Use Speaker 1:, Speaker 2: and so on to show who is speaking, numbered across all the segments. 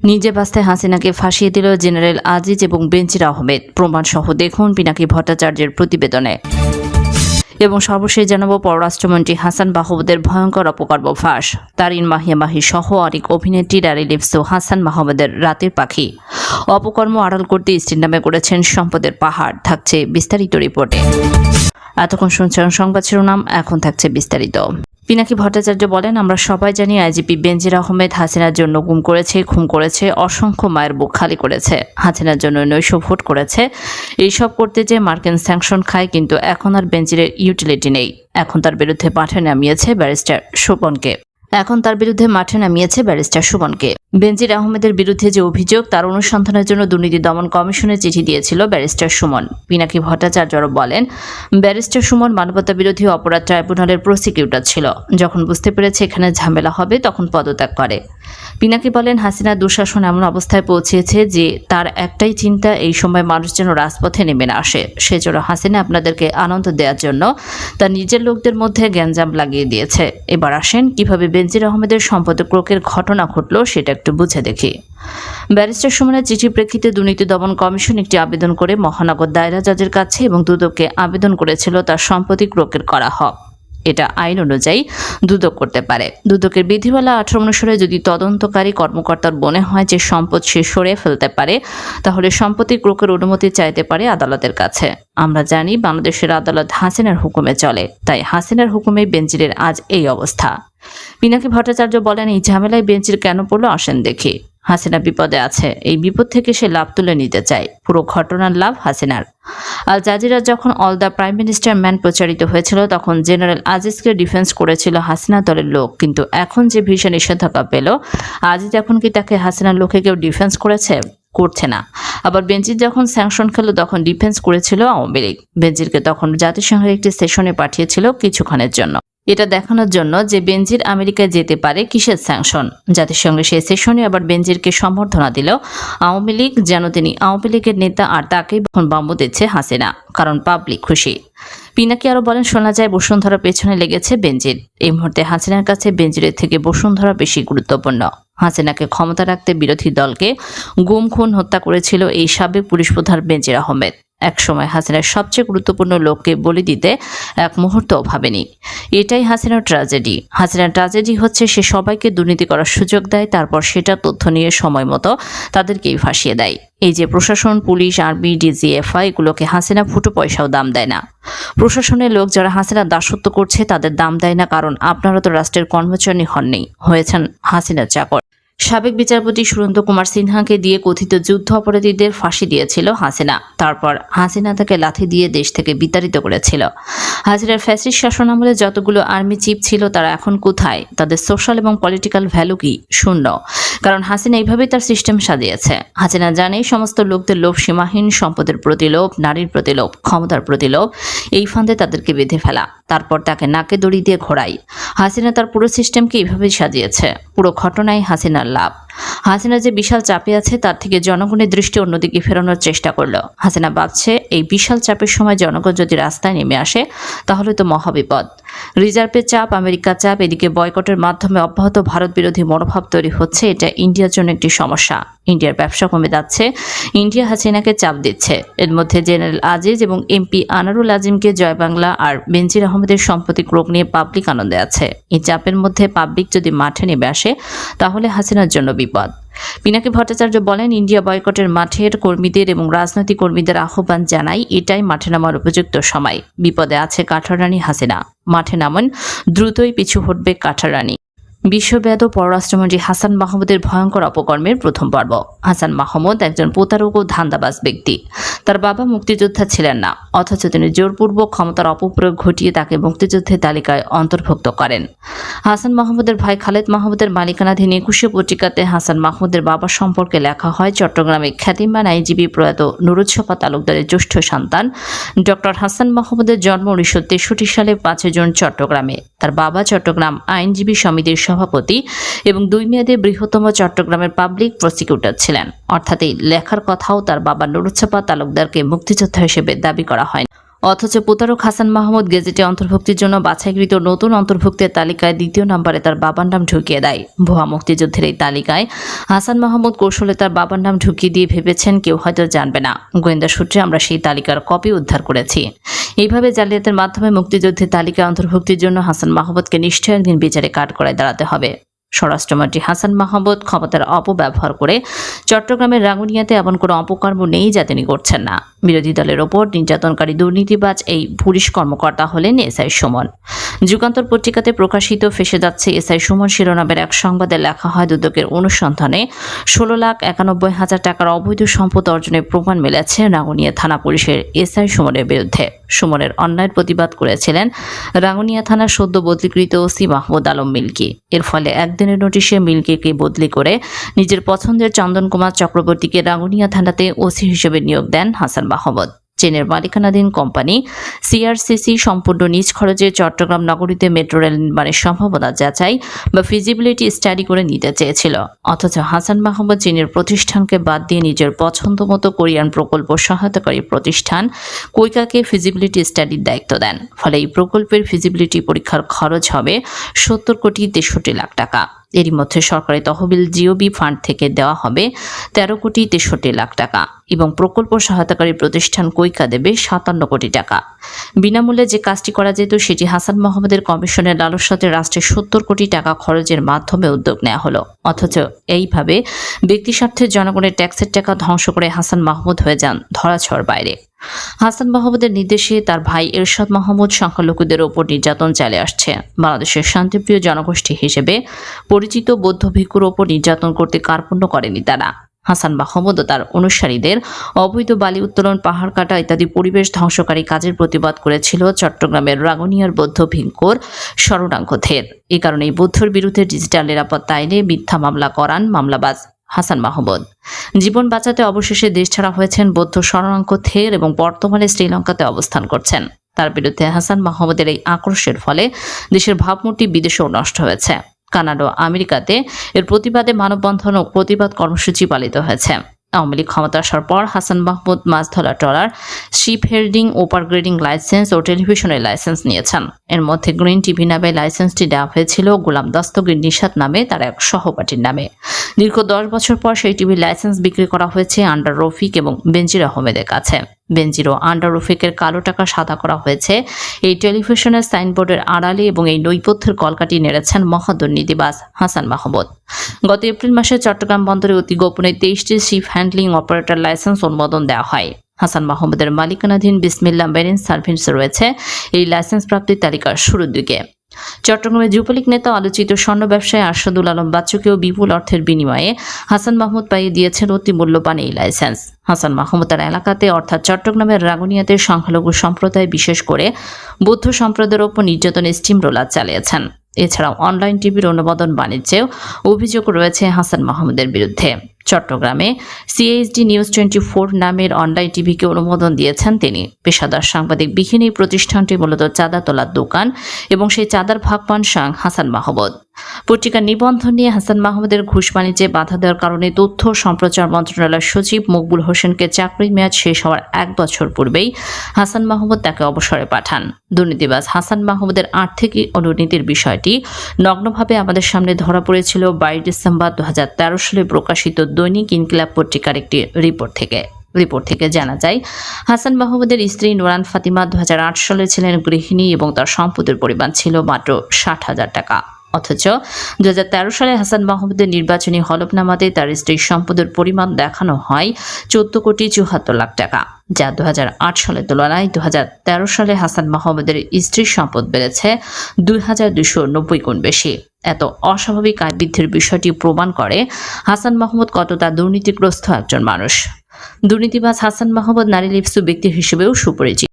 Speaker 1: নিজে বাস্তায় হাসিনাকে ফাঁসিয়ে দিল জেনারেল আজিজ এবং বেঞ্চির আহমেদ। প্রমাণসহ দেখুন পিনাকি ভট্টাচার্যের প্রতিবেদনে। এবং সর্বশেষ জানাব, পররাষ্ট্রমন্ত্রী হাসান মাহমুদের ভয়ঙ্কর অপকর্ম ফাঁস। তারিন মাহিয়া মাহি সহ অনেক অভিনেত্রী ডারি লিপসো হাসান মাহমুদের রাতের পাখি। অপকর্ম আড়াল করতে স্ত্রীর নামে করেছেন সম্পদের পাহাড়, থাকছে বিস্তারিত রিপোর্টে। এতক্ষণ শুনছেন সংবাদ শিরোনাম, এখন থাকছে বিস্তারিত। পিনাকি ভট্টাচার্য বলেন, আমরা সবাই জানি আইজিপি বেনজির আহমেদ হাসিনার জন্য গুম করেছে, খুন করেছে, অসংখ্য মায়ের বুক খালি করেছে। হাসিনার জন্য নৈশ ভোট করেছে। এইসব করতে যে মার্কিন স্যাংশন খায়, কিন্তু এখন আর বেনজিরের ইউটিলিটি নেই। এখন তার বিরুদ্ধে পাঠে নামিয়েছে ব্যারিস্টার সুপনকে এখন তার বিরুদ্ধে মাঠে নামিয়েছে ব্যারিস্টার সুমনকে। বেনজির আহমেদের বিরুদ্ধে যে অভিযোগ, তার অনুসন্ধানের জন্য দুর্নীতি দমন কমিশনে চিঠি দিয়েছিল ব্যারিস্টার সুমন। পিনাকি ভট্টাচার্য বলেন, ব্যারিস্টার সুমন মানবতা বিরোধী অপরাধ ট্রাইব্যুনালের প্রসিকিউটর ছিল। যখন বুঝতে পেরেছে এখানে ঝামেলা হবে, তখন পদত্যাগ করে। পিনাকি বলেন, হাসিনা দুঃশাসন এমন অবস্থায় পৌঁছেছে যে তার একটাই চিন্তা, এই সময় মানুষ যেন রাজপথে নেমে না আসে। সেজন্য হাসিনা আপনাদেরকে আনন্দ দেওয়ার জন্য তার নিজের লোকদের মধ্যে গ্যাঞ্জাম লাগিয়ে দিয়েছে। এবার আসেন কীভাবে বেনজির আহমেদের সম্পদ ক্রোকের ঘটনা ঘটলো, সেটা একটু বুঝে দেখি। ব্যারিস্টার সুমনের চিঠির প্রেক্ষিতে দুর্নীতি দমন কমিশন একটি আবেদন করে মহানগর দায়রা জজের কাছে এবং দুদককে আবেদন করেছিল তার সম্পত্তি ক্রোকের করা হোক। এটা আইন অনুযায়ী দুদক করতে পারে। দুদকের বিধিমালা আঠারো অনুসারে যদি তদন্তকারী কর্মকর্তার মনে হয় যে সম্পদ সে সরে ফেলতে পারে, তাহলে সম্পত্তি ক্রোকের অনুমতি চাইতে পারে আদালতের কাছে। আমরা জানি বাংলাদেশের আদালত হাসিনার হুকুমে চলে, তাই হাসিনার হুকুমে বেঞ্চিরের আজ এই অবস্থা। পিনাকি ভট্টাচার্য বলেন, এই ঝামেলায় বেঞ্চির কেন পড়ল আসেন দেখি। হাসিনা বিপদে আছে, এই বিপদ থেকে সে লাভ তুলে নিতে চায়, পুরো ঘটনার লাভ হাসিনার। আল জাজিরা যখন all the prime minister man প্রচারিত হয়েছিল, তখন জেনারেল আজিজকে ডিফেন্স করেছিল হাসিনা দলের লোক, কিন্তু এখন যে ভিসা নিষেধাজ্ঞা পেল, আজিজ এখন কি তাকে হাসিনার লোকে কেউ ডিফেন্স করেছে? করছে না। আবার বেঞ্জির যখন স্যাংশন খেলো, তখন ডিফেন্স করেছিল আওয়ামী লীগ। বেঞ্জিরকে তখন জাতিসংঘের একটি সেশনে পাঠিয়েছিল কিছুক্ষণের জন্য। এটা দেখানোর জন্য যে বেনজির আমেরিকায় যেতে পারে কিসের স্যাংশন জাতিসংঘে সেই সেশনে আবার বেনজিরকে সম্বর্ধনা দিল। আওয়ামী লীগ, যেন তিনি আওয়ামী লীগের নেতা আর তাকেই বাম্বু দিচ্ছে হাসিনা, কারণ পাবলিক খুশি। পিনাকি আরও বলেন, শোনা যায় বসুন্ধরা পেছনে লেগেছে বেনজির। এই মুহূর্তে হাসিনার কাছে বেনজিরের থেকে বসুন্ধরা বেশি গুরুত্বপূর্ণ। হাসিনাকে ক্ষমতা রাখতে বিরোধী দলকে গুম, খুন, হত্যা করেছিল এই সাবেক পুলিশ প্রধান বেনজির আহমেদ। একসময় হাসিনার সবচেয়ে গুরুত্বপূর্ণ লোককে বলি দিতে এক মুহূর্তও ভাবেনি। এটাই হাসিনার ট্র্যাজেডি হাসিনার ট্র্যাজেডি হচ্ছে সে সবাইকে দুর্নীতি করার সুযোগ দেয়, তারপর সেটা তথ্য নিয়ে সময় মতো তাদেরকেই ফাঁসিয়ে দেয়। এই যে প্রশাসন, পুলিশ, আর্মি, ডিজিএফআই এগুলোকে হাসিনা ফুটো পয়সাও দাম দেয় না। প্রশাসনের লোক যারা হাসিনা দাসত্ব করছে তাদের দাম দেয় না, কারণ আপনারা তো রাষ্ট্রের কর্মচারী হননি, হয়েছেন হাসিনার চাকর। সাবেক বিচারপতি সুরেন্দ্র কুমার সিনহাকে দিয়ে কথিত যুদ্ধ অপরাধীদের ফাঁসি দিয়েছিল হাসিনা। তারপর হাসিনা তাকে লাথি দিয়ে দেশ থেকে বিতাড়িত করেছিল। হাসিনার ফ্যাসিস্ট শাসন আমলে যতগুলো আর্মি চিফ ছিল, তারা এখন কোথায়? তাদের সোশ্যাল এবং পলিটিক্যাল ভ্যালু কি? শূন্য। কারণ হাসিনা এইভাবেই তার সিস্টেম সাজিয়েছে। হাসিনা জানে সমস্ত লোকদের লোভ, সীমাহীন সম্পদের প্রতি লোভ, নারীর প্রতি লোভ, ক্ষমতার প্রতি লোভ, এই ফান্দে তাদেরকে বেঁধে ফেলা। তারপর তাকে নাকে দড়ি দিয়ে ঘোরাই হাসিনা তার পুরো সিস্টেমকে এইভাবেই সাজিয়েছে। পুরো ঘটনায় হাসিনার লাভ। হাসিনা যে বিশাল চাপে আছে, তার থেকে জনগণের দৃষ্টি অন্যদিকে ফেরানোর চেষ্টা করল। হাসিনা ভাবছে, এই বিশাল চাপের সময় জনগণ যদি রাস্তায় নেমে আসে, তাহলে তো মহাবিপদ। রিজার্ভের চাপ, আমেরিকার চাপ, এদিকে বয়কটের মাধ্যমে অব্যাহত ভারত বিরোধী মনোভাব তৈরি হচ্ছে। এটা ইন্ডিয়ার জন্য একটি সমস্যা। ইন্ডিয়ার ব্যবসা কমে যাচ্ছে। ইন্ডিয়া হাসিনাকে চাপ দিচ্ছে। এর মধ্যে জেনারেল আজিজ এবং এমপি আনারুল আজিমকে জয় বাংলা আর বেনজির আহমেদের সম্পত্তি ক্রোক নিয়ে পাবলিক আনন্দে আছে। এই চাপের মধ্যে পাবলিক যদি মাঠে নেমে আসে, তাহলে হাসিনার জন্য বিপদ। পিনাকি ভট্টাচার্য বলেন, ইন্ডিয়া বয়কটের মাঠের কর্মীদের এবং রাজনৈতিক কর্মীদের আহ্বান জানাই, এটাই মাঠে নামার উপযুক্ত সময়। বিপদে আছে কাঠারানী হাসিনা। মাঠে নামন, দ্রুতই পিছু হটবে কাঠারানী। বিশ্বব্যাদ পররাষ্ট্রমন্ত্রী হাসান মাহমুদের ভয়ঙ্কর অপকর্মের প্রথম পর্ব। হাসান মাহমুদ একজন প্রতারক ও ধান্দাবাজ ব্যক্তি। তার বাবা মুক্তিযোদ্ধা ছিলেন না, অথচ তিনি জোরপূর্বক ক্ষমতার অপপ্রয়োগ ঘটিয়ে তাকে মুক্তিযুদ্ধের তালিকায় অন্তর্ভুক্ত করেন। হাসান মাহমুদের ভাই খালেদ মাহমুদের মালিকানাধীন একুশে পত্রিকাতে হাসান মাহমুদের বাবা সম্পর্কে লেখা হয়, চট্টগ্রামে খ্যাতিমান আইনজীবী প্রয়াত নুরুজ্জফা তালুকদারের জ্যেষ্ঠ সন্তান ডক্টর হাসান মাহমুদের জন্ম উনিশশো তেষট্টি সালে পাঁচই জুন চট্টগ্রামে। তার বাবা চট্টগ্রাম আইনজীবী সমিতির সভাপতি এবং দুই মেয়াদে বৃহত্তম চট্টগ্রামের পাবলিক প্রসিকিউটর ছিলেন। অর্থাৎ এই লেখার কথাও তার বাবা নুরুচ্ছাপা তালুকদারকে মুক্তিযোদ্ধা হিসেবে দাবি করা হয়। অথচ প্রতারক হাসান মাহমুদ গেজেটে অন্তর্ভুক্তির জন্য বাছাইকৃত নতুন অন্তর্ভুক্তের তালিকায় দ্বিতীয় নম্বরে তার বাবার নাম ঢুকিয়ে দেয়। ভুয়া মুক্তিযুদ্ধের এই তালিকায় হাসান মাহমুদ কৌশলে তার বাবার নাম ঢুকিয়ে দিয়ে ভেবেছেন কেউ হয়তো জানবে না। গোয়েন্দা সূত্রে আমরা সেই তালিকার কপি উদ্ধার করেছি। এইভাবে জালিয়াতের মাধ্যমে মুক্তিযুদ্ধের তালিকা অন্তর্ভুক্তির জন্য হাসান মাহমুদকে নিশ্চয় একদিন বিচারে কাঠগড়ায় দাঁড়াতে হবে। স্বরাষ্ট্রমন্ত্রী হাসান মাহমুদ ক্ষমতার অপব্যবহার করে চট্টগ্রামের রাঙ্গুনিয়াতে এমন কোনো অপকর্ম নেই যা তিনি করছেন না। বিরোধী দলের ওপর নির্যাতনকারী দুর্নীতিবাজ এই পুলিশ কর্মকর্তা হলেন এসআই সুমন। যুগান্তর পত্রিকাতে প্রকাশিত ফেসে যাচ্ছে এসআই সুমন শিরোনামের এক সংবাদে লেখা হয়, দুদকের অনুসন্ধানে ষোলো লাখ একানব্বই হাজার টাকার অবৈধ সম্পদ অর্জনের প্রমাণ মিলেছে রাঙ্গুনিয়া থানা পুলিশের এসআই সুমনের বিরুদ্ধে। সুমনের অন্যায়ের প্রতিবাদ করেছিলেন রাঙ্গুনিয়া থানার সদ্য বদলিকৃত ওসি মাহমুদ আলম মিল্কি। এর ফলে একদিনের নোটিশে মিল্কিকে বদলি করে নিজের পছন্দের চন্দন কুমার চক্রবর্তীকে রাঙ্গুনিয়া থানাতে ওসি হিসেবে নিয়োগ দেন হাসান মাহমুদ চীনের মালিকানাধীন কোম্পানি সিআরসিসি সম্পূর্ণ নিজ খরচে চট্টগ্রাম নগরীতে মেট্রো রেল নির্মাণের সম্ভাবনা যাচাই বা ফিজিবিলিটি স্টাডি করে নিতে চেয়েছিল। অথচ হাসান মাহমুদ চীনের প্রতিষ্ঠানকে বাদ দিয়ে নিজের পছন্দ মতো কোরিয়ান প্রকল্প সহায়তাকারী প্রতিষ্ঠান কুইকাকে ফিজিবিলিটি স্টাডির দায়িত্ব দেন। ফলে এই প্রকল্পের ফিজিবিলিটি পরীক্ষার খরচ হবে সত্তর কোটি তেষট্টি লাখ টাকা। এরই মধ্যে সরকারি তহবিল জিওবি ফান্ড থেকে দেওয়া হবে তেরো কোটি তেষট্টি লাখ টাকা এবং প্রকল্প সহায়তাকারী প্রতিষ্ঠান কৈকা দেবে সাতান্ন কোটি টাকা। বিনামূল্যে যে কাজটি করা যেত, সেটি হাসান মোহাম্মদের কমিশনের লালসাতে রাষ্ট্রের সত্তর কোটি টাকা খরচের মাধ্যমে উদ্যোগ নেওয়া হলো। অথচ এইভাবে ব্যক্তি স্বার্থের জনগণের ট্যাক্সের টাকা ধ্বংস করে হাসান মাহমুদ হয়ে যান ধরাছোঁয়ার বাইরে। হাসান মাহমুদের নির্দেশে তার ভাই এরশাদ মাহমুদ সংখ্যালঘুদের ওপর নির্যাতন চালিয়ে আসছে। বাংলাদেশের শান্তিপ্রিয় জনগোষ্ঠী হিসেবে পরিচিত বৌদ্ধ ভিক্ষুর ওপর নির্যাতন করতে কার্পণ্য করেনি তারা। হাসান মাহমুদ ও তার অনুসারীদের অবৈধ বালি উত্তোলন, পাহাড় কাটা ইত্যাদি পরিবেশ ধ্বংসকারী কাজের প্রতিবাদ করেছিল চট্টগ্রামের রাঙ্গুনিয়ার বৌদ্ধ ভিঙ্কর শরণাঙ্গ ধের এই কারণে বৌদ্ধর বিরুদ্ধে ডিজিটাল নিরাপত্তা আইনে মিথ্যা মামলা করান মামলাবাজ। হাসান মাহমুদ। জীবন বাঁচাতে অবশেষে দেশ ছাড়া হয়েছেন বৌদ্ধ শরণাঙ্ক থের এবং বর্তমানে শ্রীলঙ্কাতে অবস্থান করছেন। তার বিরুদ্ধে হাসান মাহমুদের এই আক্রোশের ফলে দেশের ভাবমূর্তি বিদেশেও নষ্ট হয়েছে। কানাডা আমেরিকাতে এর প্রতিবাদে মানববন্ধন ও প্রতিবাদ কর্মসূচি পালিত হয়েছে। আওয়ামী লীগ ক্ষমতা আসার পর হাসান মাহমুদ মাছ ধরা ট্রলার, শিপ হেল্ডিং, ওপার গ্রেডিং লাইসেন্স ও টেলিভিশনের লাইসেন্স নিয়েছেন। এর মধ্যে গ্রিন টিভি নামে লাইসেন্সটি দেওয়া হয়েছিল গোলাম দস্তগীর নিষাদ নামে তার এক সহপাঠীর নামে। দীর্ঘ দশ বছর পর সেই টিভির লাইসেন্স বিক্রি করা হয়েছে আন্ডার রফিক এবং বেঞ্জির আহমেদের কাছে। বেনজির। আন্ডার রফিকের কালো টাকা সাদা করা হয়েছে। এই টেলিভিশনের সাইনবোর্ডের আড়ালে এবং এই নৈপথ্যের কলকাটি নেড়েছেন মহাদুর্নীতিবাজ হাসান মাহমুদ। গত এপ্রিল মাসে চট্টগ্রাম বন্দরে অতি গোপনে তেইশটি শিপ হ্যান্ডলিং অপারেটর লাইসেন্স অনুমোদন দেওয়া হয়। হাসান মাহমুদের মালিকানাধীন বিসমিল্লা মেরিন সার্ভিস রয়েছে। এই লাইসেন্স প্রাপ্তির তালিকার শুরুর দিকে। চট্টগ্রামের যুবলীগ নেতা আলোচিত স্বর্ণ ব্যবসায়ী আরশাদুল আলম বাচ্চুকেও বিপুল অর্থের বিনিময়ে হাসান মাহমুদ পাইয়ে দিয়েছেন অতি মূল্যবান এই লাইসেন্স। হাসান মাহমুদ তার এলাকাতে, অর্থাৎ চট্টগ্রামের রাগুনিয়াতে সংখ্যালঘু সম্প্রদায় বিশেষ করে বৌদ্ধ সম্প্রদায়ের ওপর নির্যাতনের স্টিম রোলার চালিয়েছেন। এছাড়াও অনলাইন টিভির অনুমোদন বাণিজ্যেও অভিযোগ রয়েছে হাসান মাহমুদের বিরুদ্ধে। চট্টগ্রামে। সিএইচডি নিউজ টোয়েন্টি ফোর নামের অনলাইন টিভিকে অনুমোদন দিয়েছেন তিনি। পেশাদার সাংবাদিক বিহীন এই প্রতিষ্ঠানটি মূলত চাঁদা তোলার দোকান এবং সেই চাঁদার ভাগ পান সাং হাসান মাহমুদ। পত্রিকার নিবন্ধন নিয়ে হাসান মাহমুদের ঘুষ বাণিজ্যে বাধা দেওয়ার কারণে তথ্য সম্প্রচার মন্ত্রণালয়ের সচিব মকবুল হোসেনকে চাকরির মেয়াদ শেষ হওয়ার এক বছর পূর্বেই হাসান মাহমুদ তাকে অবসরে পাঠান। দুর্নীতিবাজ হাসান মাহমুদের আর্থিক দুর্নীতির বিষয়টি নগ্নভাবে আমাদের সামনে ধরা পড়েছিল বাইশ ডিসেম্বর দু হাজার তেরো সালে প্রকাশিত দৈনিক ইনকিলাব পত্রিকার একটি রিপোর্ট থেকে। রিপোর্ট থেকে জানা যায়, হাসান মাহমুদের স্ত্রী নোরান ফাতিমা দু হাজার আট সালে ছিলেন গৃহিণী এবং তার সম্পদের পরিমাণ ছিল মাত্র ষাট হাজার টাকা। অথচ দু হাজার তেরো সালে হাসান মাহমুদের নির্বাচনী হলফনামাতে তার স্ত্রীর সম্পদের পরিমাণ দেখানো হয় চোদ্দ কোটি চুহাত্তর লাখ টাকা, যা দু হাজার আট সালের তুলনায় দু হাজার তেরো সালে হাসান মাহমুদের স্ত্রীর সম্পদ বেড়েছে দুই হাজার দুশো নব্বই গুণ বেশি। এত অস্বাভাবিক আয় বৃদ্ধির বিষয়টি প্রমাণ করে হাসান মাহমুদ কতটা দুর্নীতিগ্রস্ত একজন মানুষ। দুর্নীতিবাজ হাসান মাহমুদ নারী লিপসু ব্যক্তি হিসেবেও সুপরিচিত।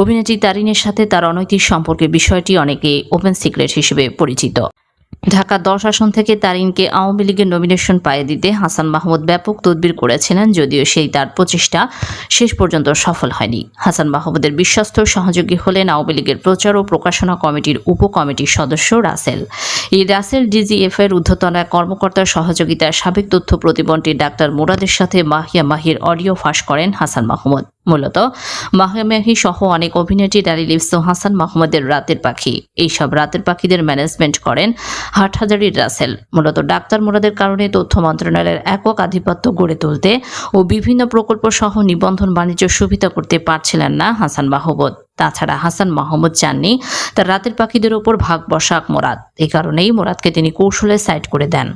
Speaker 1: অভিনেত্রী তারিনের সাথে তার অনৈতিক সম্পর্কের বিষয়টি অনেকে ওপেন সিক্রেট হিসেবে পরিচিত। ঢাকা দশ আসন থেকে তারিনকে আওয়ামী লীগের নমিনেশন পায়ে দিতে হাসান মাহমুদ ব্যাপক তদবির করেছিলেন, যদিও সেই তার প্রচেষ্টা শেষ পর্যন্ত সফল হয়নি। হাসান মাহমুদের বিশ্বস্ত সহযোগী হলেন আওয়ামী লীগের প্রচার ও প্রকাশনা কমিটির উপকমিটির সদস্য রাসেল। এই রাসেল ডিজিএফ এর ঊর্ধ্বতনায় কর্মকর্তার সহযোগিতায় সাবেক তথ্য প্রতিমন্ত্রী ডাক্তার মুরাদের সাথে মাহিয়া মাহির অডিও ফাঁস করেন হাসান মাহমুদ। মূলত। মাহমেহি সহ অনেক অভিনেত্রী ডালি লিপস ও হাসান মাহমুদের রাতের পাখি। এইসব রাতের পাখিদের ম্যানেজমেন্ট করেন হাটহাজারির রাসেল। মূলত ডাক্তার মোরাদের কারণে তথ্য মন্ত্রণালয়ের একক আধিপত্য গড়ে তুলতে ও বিভিন্ন প্রকল্প সহ নিবন্ধন বাণিজ্য সুবিধা করতে পারছিলেন না হাসান মাহমুদ। তাছাড়া হাসান মাহমুদ চাননি তার রাতের পাখিদের ওপর ভাগ বসাক মোরাদ। এ কারণেই মোরাদকে তিনি কৌশলে সাইড করে দেন।